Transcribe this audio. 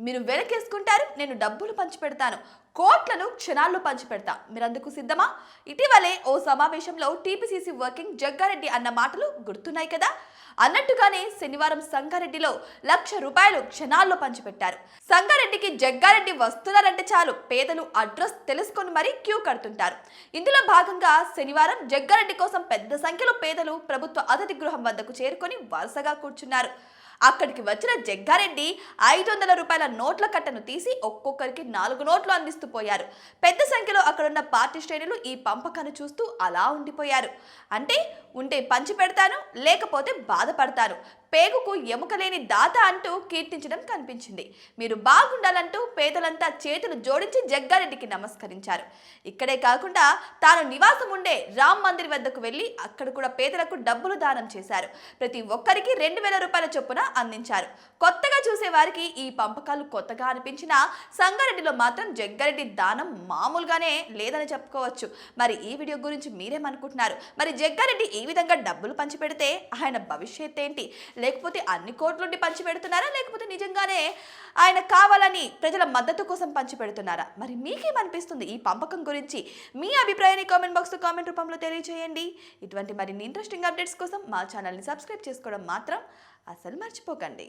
మీరు వెనకేసుకుంటారు నేను డబ్బులు పంచిపెడతాను. కోట్లను క్షణాల్లో పంచిపెడతా. మీరు అందుకు సిద్ధమా? ఇటీవలే ఓ సమావేశంలో టీపీసీసీ వర్కింగ్ జగ్గారెడ్డి అన్న మాటలు గుర్తున్నాయి కదా? అన్నట్టుగానే శనివారం సంగారెడ్డిలో లక్ష రూపాయలు క్షణాల్లో పంచిపెట్టారు. సంగారెడ్డికి జగ్గారెడ్డి వస్తున్నారంటే చాలు పేదలు అడ్రస్ తెలుసుకొని మరీ క్యూ కడుతుంటారు. ఇందులో భాగంగా శనివారం జగ్గారెడ్డి కోసం పెద్ద సంఖ్యలో పేదలు ప్రభుత్వ అతిథి గృహం వద్దకు చేరుకొని వరుసగా కూర్చున్నారు. అక్కడికి వచ్చిన జగ్గారెడ్డి ఐదు వందల రూపాయల నోట్ల కట్టను తీసి ఒక్కొక్కరికి నాలుగు నోట్లు అందిస్తూ పోయారు. పెద్ద సంఖ్యలో అక్కడున్న పార్టీ శ్రేణులు ఈ పంపకాన్ని చూస్తూ అలా ఉండిపోయారు. అంటే ఉంటే పంచి పెడతాను లేకపోతే బాధపడతాను. పేగుకు ఎముక లేని దాత అంటూ కీర్తించడం కనిపించింది. మీరు బాగుండాలంటూ పేదలంతా చేతులు జోడించి జగ్గారెడ్డికి నమస్కరించారు. ఇక్కడే కాకుండా తాను నివాసం ఉండే రామ్ మందిర్ వద్దకు వెళ్ళి అక్కడ కూడా పేదలకు డబ్బులు దానం చేశారు. ప్రతి ఒక్కరికి రెండు వేల రూపాయల చొప్పున అందించారు. కొత్తగా చూసే వారికి ఈ పంపకాలు కొత్తగా అనిపించిన సంగారెడ్డిలో మాత్రం జగ్గారెడ్డి దానం మామూలుగానే లేదని చెప్పుకోవచ్చు. మరి ఈ వీడియో గురించి మీరేమనుకుంటున్నారు? మరి జగ్గారెడ్డి ఈ విధంగా డబ్బులు పంచిపెడితే ఆయన భవిష్యత్ ఏంటి లేకపోతే అన్ని కోట్లుండి పంచిపెడుతున్నారా? లేకపోతే నిజంగానే ఆయన కావాలని ప్రజల మద్దతు కోసం పంచిపెడుతున్నారా? మరి మీకేమనిపిస్తుంది ఈ పంపకం గురించి? మీ అభిప్రాయాన్ని కామెంట్ బాక్స్లో కామెంట్ రూపంలో తెలియజేయండి ఇటువంటి మరిన్ని ఇంట్రెస్టింగ్ అప్డేట్స్ కోసం మా ఛానల్ని సబ్స్క్రైబ్ చేసుకోవడం మాత్రం అసలు మర్చిపోకండి.